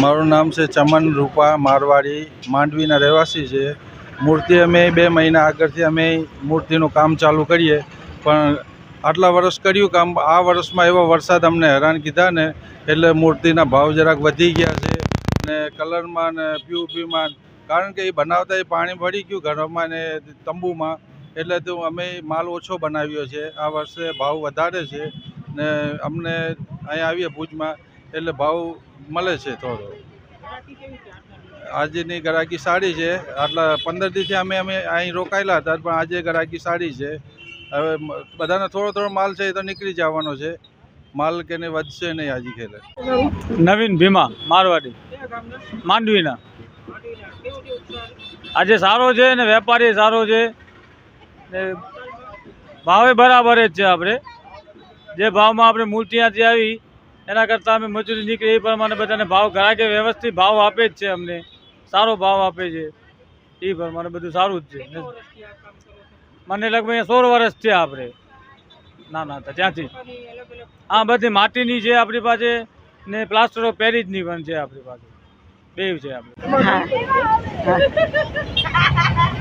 મારું નામ છે ચમન રૂપા મારવાડી, માંડવીના રહેવાસી છે. મૂર્તિ અમે બે મહિના આગળથી અમે મૂર્તિનું કામ ચાલુ કરીએ. પણ આટલા વર્ષ કર્યું કામ, આ વર્ષમાં એવો વરસાદ અમને હેરાન કીધા ને, એટલે મૂર્તિના ભાવ જરાક વધી ગયા છે ને કલરમાં ને પ્યુપીમાં. કારણ કે એ બનાવતા એ પાણી ભળી ગયું ઘરોમાં ને તંબુમાં, એટલે તો અમે માલ ઓછો બનાવ્યો છે. આ વર્ષે ભાવ વધારે છે ને અમને અહીંયા આવીએ ભુજમાં. એટલે ભાવ મળે છે થોડો. આજની ગરાકી સારી છે. આટલા પંદર દિવસથી અમે અમે અહીં રોકાયેલા હતા, પણ આજે ગરાકી સારી છે. હવે બધાને થોડો થોડો માલ છે એ તો નીકળી જવાનો છે. માલ કે વધશે નહીં આજે ખેલે. નવીન ભીમા, મારવાડી. માંડવીના. આજે સારો છે ને વેપારી સારો છે. ને ભાવે બરાબર જ છે આપણે. જે ભાવમાં આપણે મૂર્તિ આવી એના કરતાં અમે મજૂરી નીકળી એ પ્રમાણે બધાને ભાવ ગ્રાહકે વ્યવસ્થિત ભાવ આપે જ છે અમને. સારો ભાવ આપે છે. એ પ્રમાણે બધું સારું જ છે. મને લગભગ સોળ વર્ષ છે આપણે. ના ના હતા ત્યાંથી. હા બધી માટીની છે આપણી પાસે ને પ્લાસ્ટર ઓફ પેરિસની પણ છે આપણી પાસે. બે છે આપણે.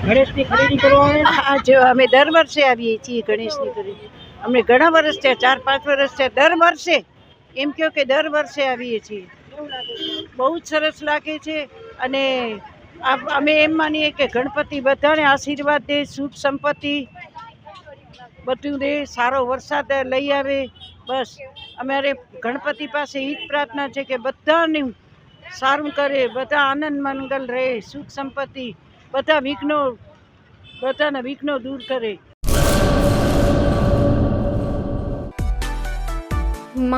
ગણેશની ખરીદી કરવા હા જો અમે દર વર્ષે આવીએ છીએ ગણેશની ખરીદી. અમને ઘણા વર્ષ થયા ચાર પાંચ વર્ષ થયા દર વર્ષે એમ કહો કે દર વર્ષે આવીએ છીએ. બહુ જ સરસ લાગે છે અને અમે એમ માનીએ કે ગણપતિ બધાને આશીર્વાદ દે સુખ સંપત્તિ બધું દે, સારો વરસાદ લઈ આવે. બસ, અમારે ગણપતિ પાસે એ જ પ્રાર્થના છે કે બધાને સારું કરે, બધા આનંદ મંગલ રહે, સુખ સંપત્તિ, બધા વિઘ્નો, બધાના વિઘ્નો દૂર કરે.